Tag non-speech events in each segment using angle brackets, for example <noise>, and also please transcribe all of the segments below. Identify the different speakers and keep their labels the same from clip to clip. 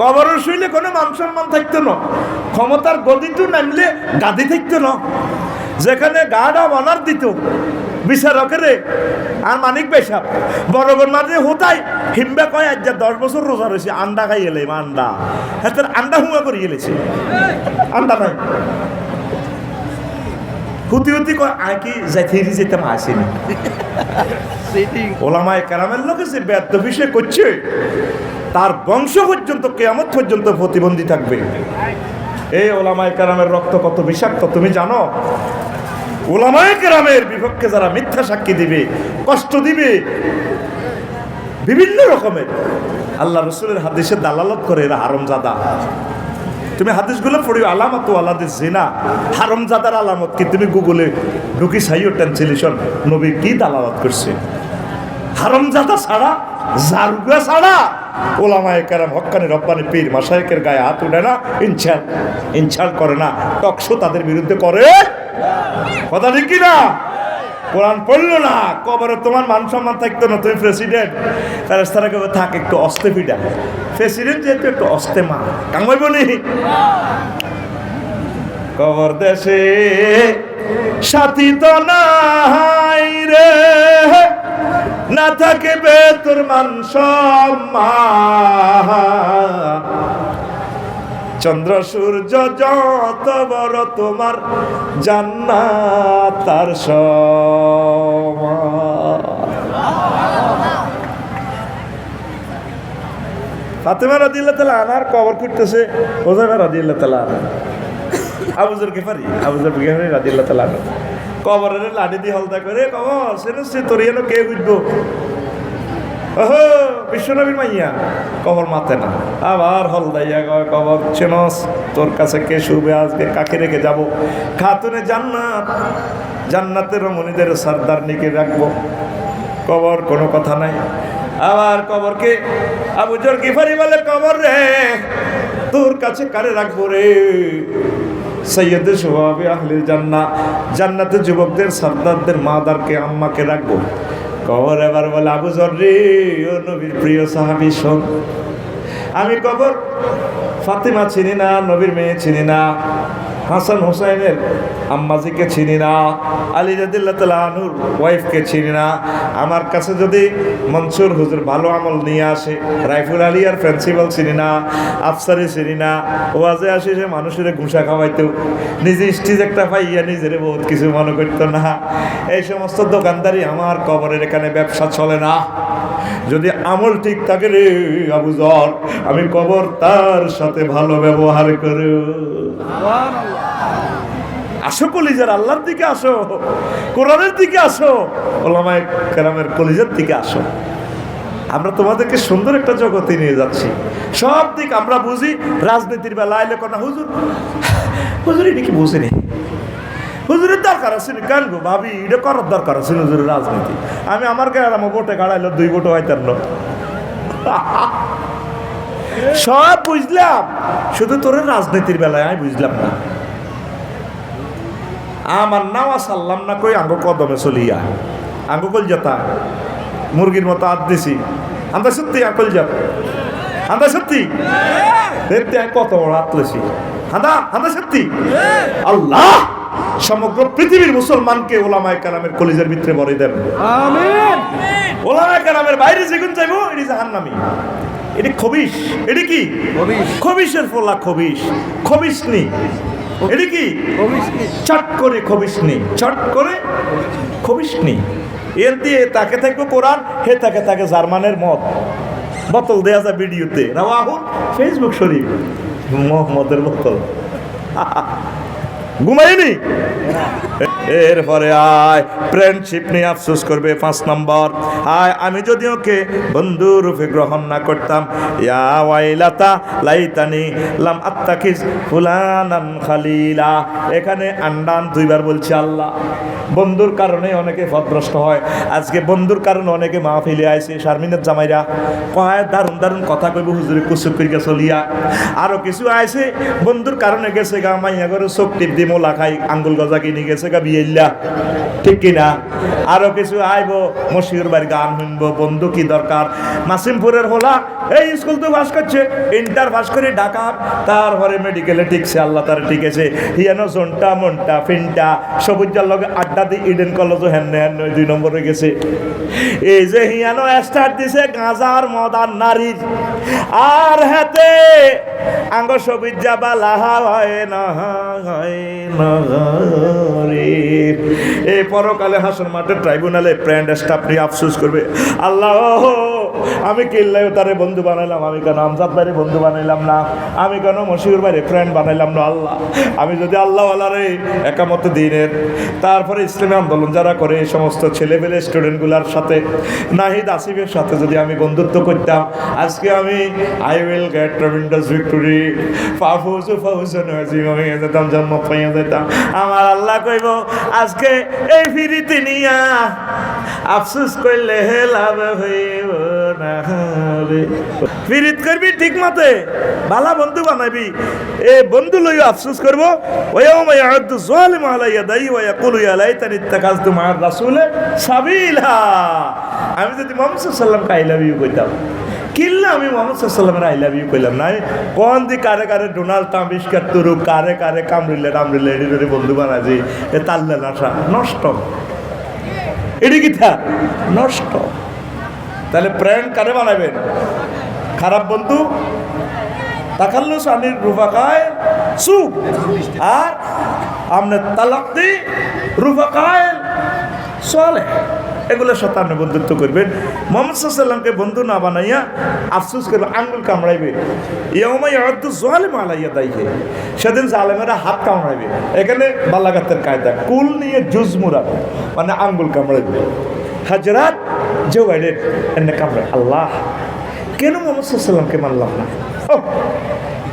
Speaker 1: কবরের শুইলে কোনো মান সম্মান থাকতো না। ক্ষমতার গদিটু নামলে গাদি থাকতো না। যেখানে গাডা অনার দিত বিচারকেরে আর মানিক বেশাব বড়গর মাঝে হোতাই হিমবে কয় আজ যা দশ বছর রোজা রয়েছে আন্ডা খাই এলে আন্ডা। হ্যাঁ তার আন্ডা হুয়া করে গেলেছে আন্ডা নাই। হুতি হুতি কয় আয় কি যাইতেই যেতাম আসেনি? <laughs> ওলামায় কারামের লোকে যে ব্যর্থ বিষয় করছে তার বংশ পর্যন্ত, কেয়ামত পর্যন্ত প্রতিবন্ধী থাকবে। এই ওলামায় কারামের রক্ত কত বিষাক্ত, তুমি জানো? ওলামায় কেরামের বিপক্ষে যারা মিথ্যা সাক্ষী দিবে, কষ্ট দিবে, বিভিন্ন রকমের। আল্লাহ রসুলের হাদিসে দালালত করে এরা হারমজাদা। তুমি হাদিসগুলো পড়ি আলামত আলাদের জেনা। হারমজাদার আলামত কি? তুমি গুগলে ঢুকি সাইও ট্রান্সলেশন, নবী কি দালালত করছে? হারমজাদা ছাড়া, জারুগা ছাড়া। ওলামায়ে কেরাম হক্কানি রব্বানি পীর মাসায়েকের গায়ে হাত উঠে না ইনছাল ইনছাল করে না। টকশো তাদের বিরুদ্ধে করে। কথা ঠিক না কোরআন পড়ল না, কবরে তোমার মান সম্মান থাকতো না, তুমি প্রেসিডেন্ট তার তারা কেউ থাক, একটু অস্তে পিডা প্রেসিডেন্ট যেহেতু একটু অস্তে মা কামাইব নি। কবর দেশে সাথী তো নাই রে। না থাকবে তোর মান চন্দ্র, সূর্য যত বড় তোমার জান্নাত তার ফাতেমা রাদিল্লাহ তালা আনার কবর করতেছে হোজাইমা রাদিল্লাহ তালা আনা আবুজর গেফারি আবুজর গেফারি রাদিল্লাহ তালা আনা কবরের লাঠি দিয়ে হলদা করে কবর সে তোর যেন কে বুঝব ওহো, বিশ্বনবীর মাইয়া। কবর মাতে না। আবার হলদাইয়া কবর চেনস তোর কাছে কে শুবে? আজকে কাকে রেখে যাব? খাতুনে জান্নাত, জান্নাতের রমণীদের নিকে রাখব। কবর কোনো কথা নাই। আবার কবরকে আবু জোর গিফারি বলে কবর রে? তোর কাছে কারে রাখব রে? সৈয়দের স্বভাবে আহলে জান্না জান্নাতের যুবকদের সর্দারদের মাদারকে, আম্মাকে রাখব। কবর এবার বলে, আবু জর রে ও নবীর প্রিয় সাহাবি, শোন। আমি কবর, ফাতিমা চিনি না, নবীর মেয়ে চিনি না। হাসান হোসাইনের আম্মাজিকে চিনি না, আলী রাদিল্লাহ আনুর ওয়াইফকে চিনি না। আমার কাছে যদি মনসুর হুজুর ভালো আমল নিয়ে আসে, রাইফুল আলী আর প্রিন্সিপাল চিনি না, আফসারি চিনি না, ওয়াজে আসে সে মানুষের ঘুষা খাওয়াইতো, নিজে স্টিজ একটা পাইয়া নিজের বহুত কিছু মনে করতো না। এই সমস্ত দোকানদারি আমার কবরের এখানে ব্যবসা চলে না। যদি আমল ঠিক থাকে রে আবু জর আমি কবর তার সাথে ভালো ব্যবহার করে আসো কলিজার আল্লাহর দিকে আসো কোরআনের দিকে আসো ওলামায় কেরামের কলিজার দিকে আসো। আমরা তোমাদেরকে সুন্দর একটা জগতে নিয়ে যাচ্ছি। সব দিক আমরা বুঝি রাজনীতির বেলা আইলে কোনা হুজুর। হুজুর এটা কি বুঝিনি হুজুরের দরকার আছে কেন গো ভাবি? এটা করার দরকার আছে হুজুরের রাজনীতি? আমি আমার গায়ে আমার ভোটে গাড়াইলো দুই ভোটে হয়তার না। <laughs> সব বুঝলাম শুধু তোর রাজনীতির বেলায় আমি বুঝলাম না। আমার নাও সাল্লাম না কই আঙ্গ কদমে চলিয়া। আঙ্গ কল যেতা মুরগির মতো আদ দিছি। আন্দা সত্যি আকল যাত আমরা সত্যি? দেখতে আমি কত বড় আতলেছি হাদা হাদা সত্যি? আল্লাহ! সমগ্র পৃথিবীর মুসলমানকে ওলামায় কালামের কলিজের ভিতরে ভরে দেন। ওলামায় কালামের বাইরে যেগুন যাইবো এটি জাহান্নামি। এটি খবিস এটি কি? খবিসের ফলা খবিস খবিসনি এটি কি? চট করে খবিসনি চট করে খবিসনি এর দিয়ে তাকে থাকবে কোরআন হে তাকে থাকে জার্মানের মদ বোতল দেয়া যায় ভিডিওতে। রাহুল ফেসবুক শরীফ। মদের বোতল। <laughs> ঘুমাইনি? এরপরে আয় ফ্রেন্ডশিপ নিয়ে আফসোস করবে, পাঁচ নম্বর। আয়, আমি যদি ওকে বন্ধু রূপে গ্রহণ না করতাম। ইয়া লাইতানি লাম আত্তাকিস খালিলা। এখানে আন্ডান দুইবার বলছে আল্লাহ। বন্ধুর কারণে অনেকে পথভ্রষ্ট হয়। আজকে বন্ধুর কারণে অনেকে মাহফিলে আইছে, শারমিনের জামাইরা। কয়, দারুণ দারুণ কথা কইব, হুজুরে কুসুক করিয়া চলিয়া। আরও কিছু আইছে, বন্ধুর কারণে গেছে গা, মাইয়া করে চোখ টিপ দি মোলা খাই, আঙ্গুল গজা কিনে গেছে গা বিয়েল্লা ঠিক কিনা আরও কিছু আইব মশিউর বাড়ি গান শুনব বন্ধু কি দরকার মাসিমপুরের হোলা এই স্কুল তো পাস করছে ইন্টার পাস করে ঢাকা তারপরে মেডিকেলে ঠিকছে আল্লাহ তার ঠিকেছে হিয়ানো জন্টা মন্টা ফিনটা সবুজার লগে আড্ডা দিয়ে ইডেন কলেজ হেন হেন দুই নম্বর হয়ে গেছে এই যে হিয়ানো স্টার্ট দিছে গাঁজার মদার নারীর আর হাতে আঙ্গ সবিজ্জা বালাহা হয় না হয় না পরকালে হাসন মাঠে ট্রাইব্যুনালে প্র্যান্ড স্টাফ নিয়ে আফসোস করবে। আল্লাহ, আমি কিল্লাই তারে বন্ধু বানাইলাম, আমি কেন আমজাদ ভাইরে বন্ধু বানাইলাম না? আমি কেন মশিউর বাইরে ফ্রেন্ড বানাইলাম না? আল্লাহ, আমি যদি আল্লাহ আল্লাহরে একামত দিনের, তারপরে ইসলামী আন্দোলন যারা করে, এই সমস্ত ছেলেমেলে স্টুডেন্টগুলোর সাথে, নাহিদ আসিফের সাথে যদি আমি বন্ধুত্ব করতাম, আজকে আমি আই উইল গেট রবীন্দ্রস ভিক্টোরি ফাফুজ ফাউজ নাজিম হয়ে যেতাম জন্ম পাইয়া যেতাম। আমার আল্লাহ কইব, আজকে এই ফিরিতে নিয়া আফসোস করলে হে লাভ হইব না ফিরিত করবি ঠিক মতে ভালা বন্ধু বানাবি। এ বন্ধু লইও আফসোস করব। ওয়াউমা ইয়াদু যালিম আলাইয়া দাই ওয়া ইয়াকুলু ইয়া লাইতানি ইত্তাকাজতু মা'আর রাসূলে সাবিলা। আমি যদি মুহাম্মদ সাল্লাল্লাহু আলাইহি ওয়াসাল্লামকে আই লাভ ইউ কইতাম কিল্লা আমি মোহাম্মদ সাল্লামের আই লাভ ইউ কইলাম। নাই, কোন দি কারে কারে ডোনাল্ড ট্রাম্প ইস্কার তুরু কারে কারে কামড়িলে টামড়িলে এডি ধরে বন্ধু বানাজি এ তাল্লে নাশা, নষ্ট। এডি কি থা? নষ্ট। তাহলে প্রেম কারে বানাবেন খারাপ বন্ধু? তাকাল্লুস আনির রুফাকায় সু। আর আমনে তালাক দি রুফাকায় চলে এগুলোর সাথে বন্ধুত্ব করবেন। মোহাম্মদ সাল্লামকে বন্ধু না বানাইয়া আফসুস করবে আঙ্গুল কামড়াইবে। ইয়মাই অর্ধ জোয়ালে মালাইয়া দাইকে সেদিন জালেমেরা হাত কামড়াইবে। এখানে বালাগাতের কায়দা, কুল নিয়ে জুজ মুরাবে মানে আঙ্গুল কামড়াইবে। হাজরাত যে ওয়াইডের এনে কামড়ে আল্লাহ, কেন মোহাম্মদ সাল্লামকে মানলাম না?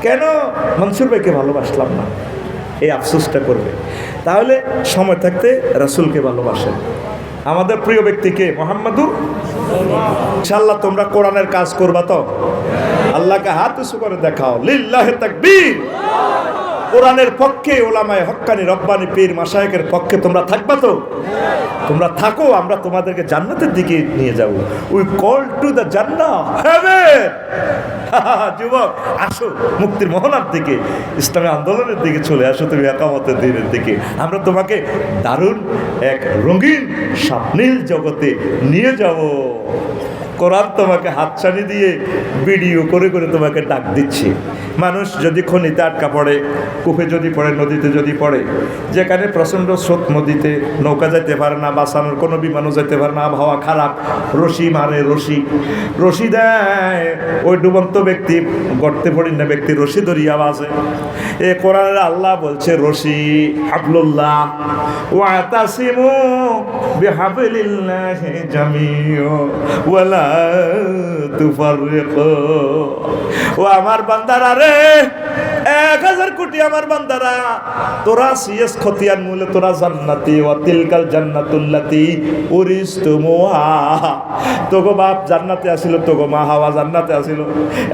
Speaker 1: কেন মনসুর ভাইকে ভালোবাসলাম না? এই আফসোসটা করবে। তাহলে সময় থাকতে রাসূলকে ভালোবাসেন। আমাদের প্রিয় ব্যক্তিকে মোহাম্মদুর ইনশাল্লাহ তোমরা কোরআনের কাজ করবা তো? আল্লাহকে হাত উঁচু করে দেখাও। লিল্লাহে তাকবীর। কোরআনের পক্ষে ওলামায় হক্কানি রব্বানি পীর মাসায়েকের পক্ষে তোমরা থাকবা তো? তোমরা থাকো, আমরা তোমাদেরকে জান্নাতের দিকে নিয়ে যাব। উই কল টু দ্য জান্না হেভেন যুবক, আসো, মুক্তির মোহনার দিকে, ইসলামী আন্দোলনের দিকে চলে আসো তুমি একামতের দিনের দিকে। আমরা তোমাকে দারুণ এক রঙিন স্বপ্নীল জগতে নিয়ে যাব। কোরআন তোমাকে হাতছানি দিয়ে ভিডিও করে করে তোমাকে ডাক দিচ্ছে। মানুষ যদি খনিতে আটকা পড়ে, কূপে যদি পড়ে, নদীতে যদি পড়ে, যেখানে প্রচণ্ড স্রোত নদীতে নৌকা যেতে পারে না, বাঁচানোর কোনো বিমানও যেতে পারে না, আবহাওয়া খারাপ, রশি মারে, রশি রশি দেয়। ওই ডুবন্ত ব্যক্তি, গর্তে পড়ি না ব্যক্তি রশি ধরিয়া বাজে এ কোরআনের আল্লাহ বলছে, রশি হাবলুল্লাহ ওয়াতাসিমু বিহাবলিল্লাহি জামিউ, ওয়ালা তুফাররিকু ও আমার বান্দারা রে এক হাজার কোটি আমার বান্দারা। তোরা সিএস খতিয়ান মূলে তোরা জান্নাতি, ওয়া তিলকাল জান্নাতুল্লাতি উরিস্তুমুহা। তোগো বাপ জান্নাতে আসিল, তোগো মা হাওয়া জান্নাতে আসিল।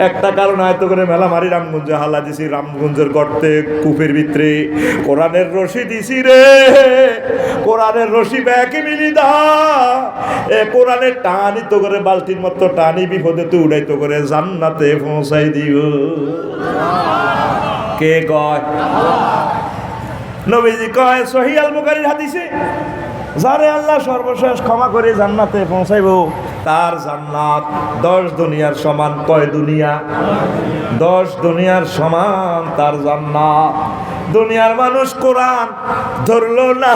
Speaker 1: একটা কারণ হয়তো করে মেলা মারি রামগঞ্জে, হালা দিছি রামগঞ্জের গর্তে কূপের ভিতরে। কোরআনের রশি দিছি রে, কোরআনের রশি ব্যাকে মিলি দা। এ কোরআনের টানি তো করে বালতির মতো টানি বিপদে তো উড়াই তো করে জান্নাতে পৌঁছাই দিও। কে কয়? নবীজি কয়, সহি আল হাদিসে, যারে আল্লাহ সর্বশেষ ক্ষমা করে জান্নাতে পৌঁছাইব, তার জান্নাত দশ দুনিয়ার সমান কয় দুনিয়া? দশ দুনিয়ার সমান তার জান্নাত। দুনিয়ার মানুষ কোরআন ধরলো না,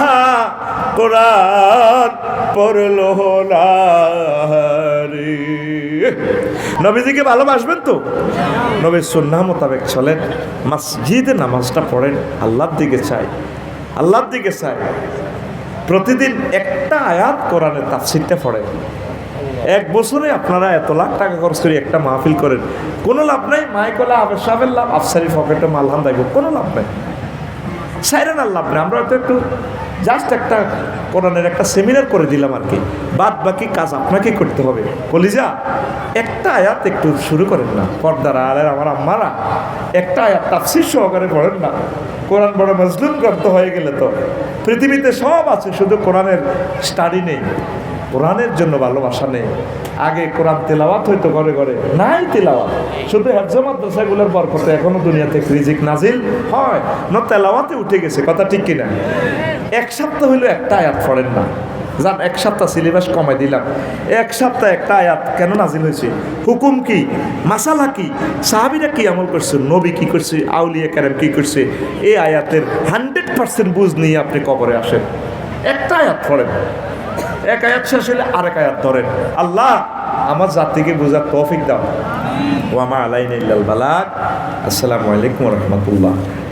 Speaker 1: কোরআন পড়ল না নবীজিকে ভালোবাসবেন তো? নবীর সুন্নাহ মোতাবেক চলেন, মসজিদে নামাজটা পড়েন, আল্লাহর দিকে চাই, আল্লাহর দিকে চাই। প্রতিদিন একটা আয়াত কোরআনের তাফসিরটা পড়েন। এক বছরে আপনারা এত লাখ টাকা খরচ করে একটা মাহফিল করেন, কোনো লাভ নাই? মাইকলা আবের সাহেবের লাভ, আফসারি পকেটে মালহান দেব কোনো লাভ নাই। সাইরেন আর লাভ নেই। আমরা তো একটু জাস্ট একটা কোরআনের একটা সেমিনার করে দিলাম আর কি। বাদ বাকি কাজ আপনাকে করতে হবে। কলিজা, একটা আয়াত একটু শুরু করেন না। পর্দারা আর আমার আম্মারা, একটা আয়াত তাফসির সহকারে পড়েন না। কোরআন বড় মজলুম গ্রন্থ হয়ে গেলে তো পৃথিবীতে সব আছে, শুধু কোরআনের স্টাডি নেই। কোরআনের জন্য ভালোবাসা নেই। আগে কোরআন তেলাওয়াত হইতো ঘরে ঘরে, নাই তেলাওয়াত। শুধু হেফজ মাদ্রাসাগুলোর বরকতে এখনও দুনিয়াতে রিজিক নাজিল হয়। না তেলাওয়াতে উঠে গেছে, কথা ঠিক কিনা? এক সপ্তাহ হইল একটা আয়াত পড়েন না। যান, এক সপ্তাহ সিলেবাস কমাই দিলাম। এক সপ্তাহ একটা আয়াত কেন নাজিল হয়েছে? হুকুম কি? মাসালা কি? সাহাবিরা কি আমল করছে? নবী কি করছে? আউলিয়া ক্যারাম কি করছে? এই আয়াতের হান্ড্রেড পার্সেন্ট বুঝ নিয়ে আপনি কবরে আসেন। একটা আয়াত পড়েন। এক আয়াত শেষ হলে আরেক আয়াত ধরেন। আল্লাহ, আমার জাতিকে বোঝার তৌফিক দাও। ওয়ামা আলাইন ইল্লাল বালাক আসসালামু আলাইকুম রহমতুল্লাহ।